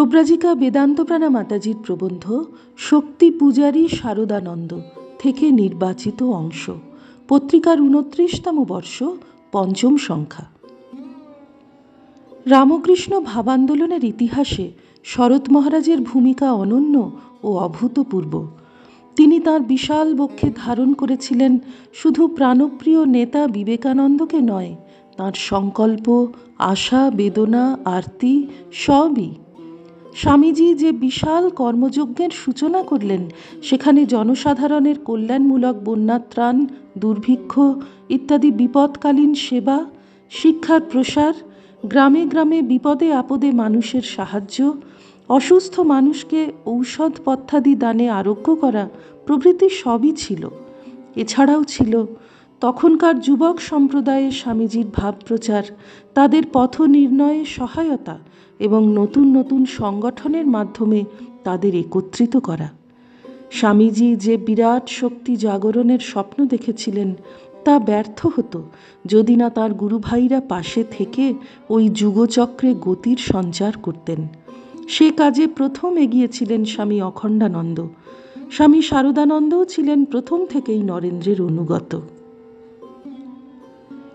প্রব্রাজিকা বেদান্তপ্রাণা মাতাজির প্রবন্ধ শক্তি পূজারী শারদানন্দ থেকে নির্বাচিত অংশ, পত্রিকার উনত্রিশতম বর্ষ, পঞ্চম সংখ্যা। রামকৃষ্ণ ভাবান্দোলনের ইতিহাসে শরৎ মহারাজের ভূমিকা অনন্য ও অভূতপূর্ব। তিনি তার বিশাল বক্ষে ধারণ করেছিলেন শুধু প্রাণপ্রিয় নেতা বিবেকানন্দকে নয়, তার সংকল্প, আশা, বেদনা, আরতি সবই স্বামীজি যে বিশাল কর্মযজ্ঞের সূচনা করলেন, সেখানে জনসাধারণের কল্যাণমূলক বন্যাত্রাণ, দুর্ভিক্ষ ইত্যাদি বিপদকালীন সেবা, শিক্ষার প্রসার, গ্রামে গ্রামে বিপদে আপদে মানুষের সাহায্য, অসুস্থ মানুষকে ঔষধ পথ্যাদি দানে আরোগ্য করা প্রভৃতি সবই ছিল। এছাড়াও ছিল তখনকার যুবক সম্প্রদায়ে স্বামীজির ভাবপ্রচার, তাদের পথ নির্ণয়ে সহায়তা এবং নতুন নতুন সংগঠনের মাধ্যমে তাদের একত্রিত করা। স্বামীজি যে বিরাট শক্তি জাগরণের স্বপ্ন দেখেছিলেন, তা ব্যর্থ হতো যদি না তার গুরুভাইরা পাশে থেকে ওই যুগচক্রে গতির সঞ্চার করতেন। সে কাজে প্রথম এগিয়েছিলেন স্বামী অখণ্ডানন্দ। স্বামী শারদানন্দও ছিলেন প্রথম থেকেই নরেন্দ্রের অনুগত।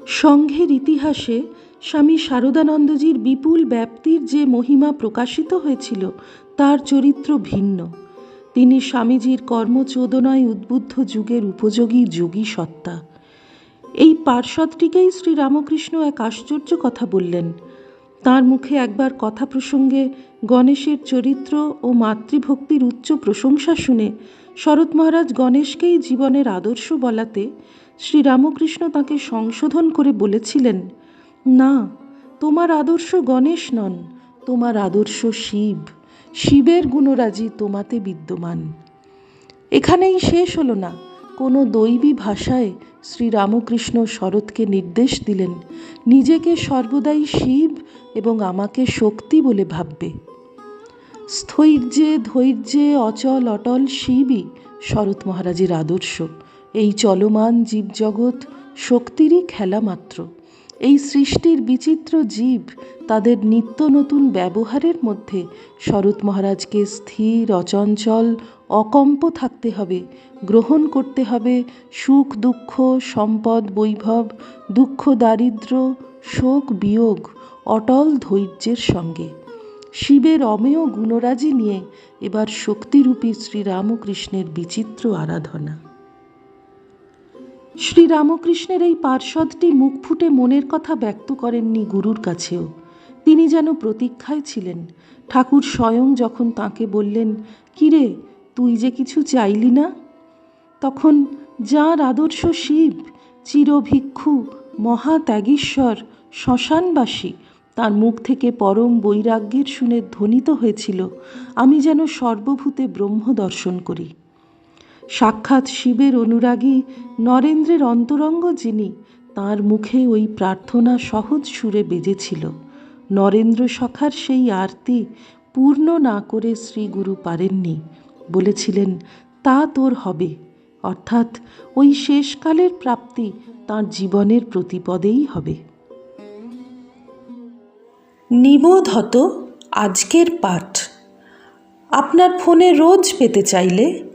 সংঘের ইতিহাসে স্বামী শারদানন্দজির বিপুল ব্যাপ্তির যে মহিমা প্রকাশিত হয়েছিল, তার চরিত্র ভিন্ন। তিনি স্বামীজির কর্মচোদনায় উদ্বুদ্ধ যুগের উপযোগী যোগী সত্তা। এই পার্শ্বদটিকেই শ্রীরামকৃষ্ণ এক আশ্চর্য কথা বললেন। তার মুখে একবার কথা প্রসঙ্গে গণেশের চরিত্র ও মাতৃভক্তির উচ্চ প্রশংসা শুনে শরৎ মহারাজ গণেশকেই জীবনের আদর্শ বলাতে শ্রীরামকৃষ্ণ তাকে সংশোধন করে বলেছিলেন, না, তোমার আদর্শ গণেশ নন, তোমার আদর্শ শিব। শিবের গুণরাজি তোমাতে বিদ্যমান। এখানেই শেষ হলো না। কোনো দৈবী ভাষায় শ্রীরামকৃষ্ণ শরৎকে নির্দেশ দিলেন, নিজেকে সর্বদাই শিব এবং আমাকে শক্তি বলে ভাববে। স্থৈর্যে ধৈর্যে অচল অটল শিবই শরৎ মহারাজের আদর্শ। এই চলমান জীবজগৎ শক্তিরই খেলা মাত্র। এই সৃষ্টির বিচিত্র জীব তাদের নিত্য নতুন ব্যবহারের মধ্যে। শরৎ মহারাজকে স্থির, অচঞ্চল, অকম্প থাকতে হবে, গ্রহণ করতে হবে সুখ, দুঃখ, সম্পদ, বৈভব, দুঃখ, দারিদ্র, শোক, বিয়োগ, অটল ধৈর্যের সঙ্গে। শিবের অমেয় গুণরাজি নিয়ে এবার শক্তিরূপী শ্রীরামকৃষ্ণের বিচিত্র আরাধনা। শ্রীরামকৃষ্ণের এই পার্ষদটি মুখ ফুটে মনের কথা ব্যক্ত করেননি গুরুর কাছেও। তিনি যেন প্রতীক্ষায় ছিলেন। ঠাকুর স্বয়ং যখন তাকে বললেন কিরে তুই যে কিছু চাইলি না? তখন, যাঁর আদর্শ শিব, চিরভিক্ষু, মহাত্যাগীশ্বর, শ্মশানবাসী, তার মুখ থেকে পরম বৈরাগ্যের শুনে ধ্বনিত হয়েছিল, আমি যেন সর্বভূতে ব্রহ্ম দর্শন করি। সাক্ষাৎ শিবের অনুরাগী নরেন্দ্রের অন্তরঙ্গ যিনি, তার মুখে ওই প্রার্থনা সহজ সুরে বেজেছিল। নরেন্দ্র সখার সেই আরতি পূর্ণ না করে শ্রীগুরু পারেননি। বলেছিলেন, তা তোর হবে। অর্থাৎ ওই শেষকালের প্রাপ্তি তার জীবনের প্রতিপদেই হবে। নিবোধ হতো আজকের পাঠ। আপনার ফোনে রোজ পেতে চাইলে